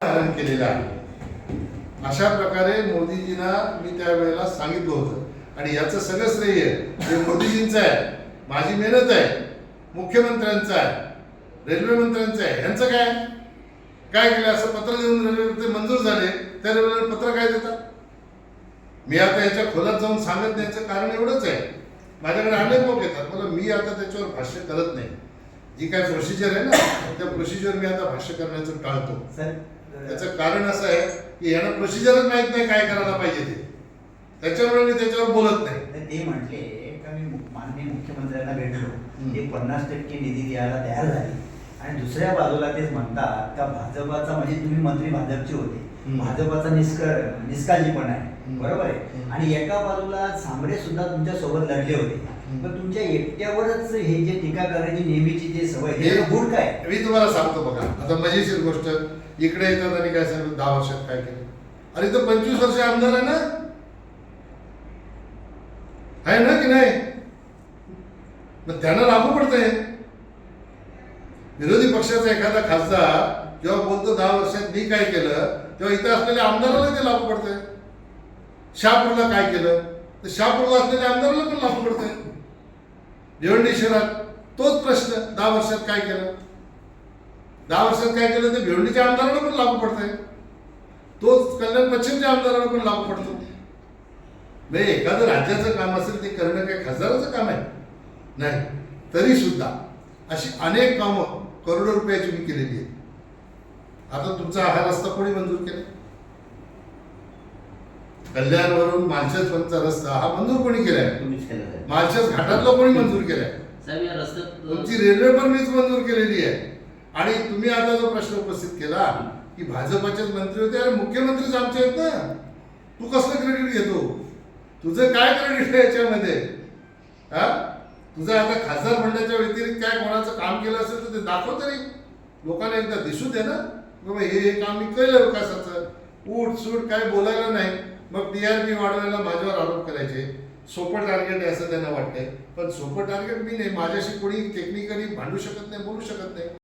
धारण केलेलं आहे. अशा प्रकारे मोदीजींना मी त्यावेळेला सांगितलं होतं. आणि याचं सगळं श्रेय हे मोदीजींचं आहे माझी मेहनत आहे मुख्यमंत्र्यांचं आहे रेल्वे मंत्र्यांचं आहे ह्यांचं काय काय केलं? असं पत्र देऊन रेल्वे मंजूर झाले त्या रेल्वे पत्र काय देतात? मी आता याच्या खोलात जाऊन सांगत नाही कारण एवढंच आहे. माझ्याकडे अनेक लोक येतात. मला मी आता त्याच्यावर भाष्य करत नाही. जी काय प्रोसिजर आहे ना त्या प्रोसिजर मी आता भाष्य करण्याचं टाळतो. सर त्याचं कारण असं आहे की यांना प्रोसिजरच माहीत नाही काय करायला पाहिजे ते त्याच्यामुळे मी त्याच्यावर बोलत नाही ते म्हटले का मी माननीय मुख्यमंत्र्यांना भेटलो. ते पन्नास टक्के निधी द्यायला तयार झाले आणि दुसऱ्या बाजूला तेच म्हणतात का भाजपाचा म्हणजे तुम्ही मंत्री भाजपचे होते. भाजपाचा निष्क निष्काळजीपणा आहे. बरोबर आहे. आणि एका बाजूला सांबरे सुद्धा तुमच्यासोबत लढले होते. पण तुमच्या एकट्यावरच हे जे टीका करायची नेहमीची जे सवय हे हे गुड काय मी तुम्हाला सांगतो बघा. आता मजेशीर गोष्ट इकडे येतात आणि काय सांगतो दहा वर्षात काय केलं? अरे तर पंचवीस वर्ष आमदार आहे ना? आहे ना की नाही? मग त्यांना लागू पडतंय. विरोधी पक्षाचा एखादा खासदार जेव्हा बोलतो दहा वर्षात मी काय केलं तेव्हा इथं असलेल्या आमदाराला ते लागू पडतंय. शहापूरला काय केलं तर शहापूरला असलेल्या आमदाराला पण लागू पडतंय. भिवंडी शहरात तोच प्रश्न दहा वर्षात काय केलं? दहा वर्षात काय केलं ते भिवंडीच्या आमदाराला पण लागू पडतंय. तोच कल्याण पश्चिमच्या आमदाराला पण लागू पडतो म्हणजे एखादं राज्याचं काम असेल ते करणं काही खासदाराचं काम आहे? नाही. तरी सुद्धा अशी अनेक कामं करोडो रुपयाची मी केलेली आहेत. आता तुमचा हा रस्ता कोणी मंजूर केला? कल्याणवरून मालशेज पर्यंतचा रस्ता हा मंजूर कोणी केलाय. मालशेज घाटातला कोणी मंजूर केलाय? तुमची रेल्वे पण मीच मंजूर केलेली आहे. आणि तुम्ही आता जो प्रश्न उपस्थित केला की भाजपाचेच मंत्री होते अरे मुख्यमंत्रीच आमचे आहेत ना? तू कसलं क्रेडिट घेतो? तुझं काय क्रेडिट आहे याच्यामध्ये? हा? तुझं आता खासदार मंडळाच्या व्यतिरिक्त काय कोणाचं काम केलं असेल तर ते दाखव तरी. लोकांना एकदा दिसू दे ना. बाबा हे हे काम मी केलं विकासाचं. उठ सूट काय बोलायला नाही. मग डी आर पी वाढवायला माझ्यावर आरोप करायचे. सोपं टार्गेट आहे असं त्यांना वाटतंय. पण सोपं टार्गेट मी नाही. माझ्याशी कोणी टेक्निकली भांडू शकत नाही बोलू शकत नाही.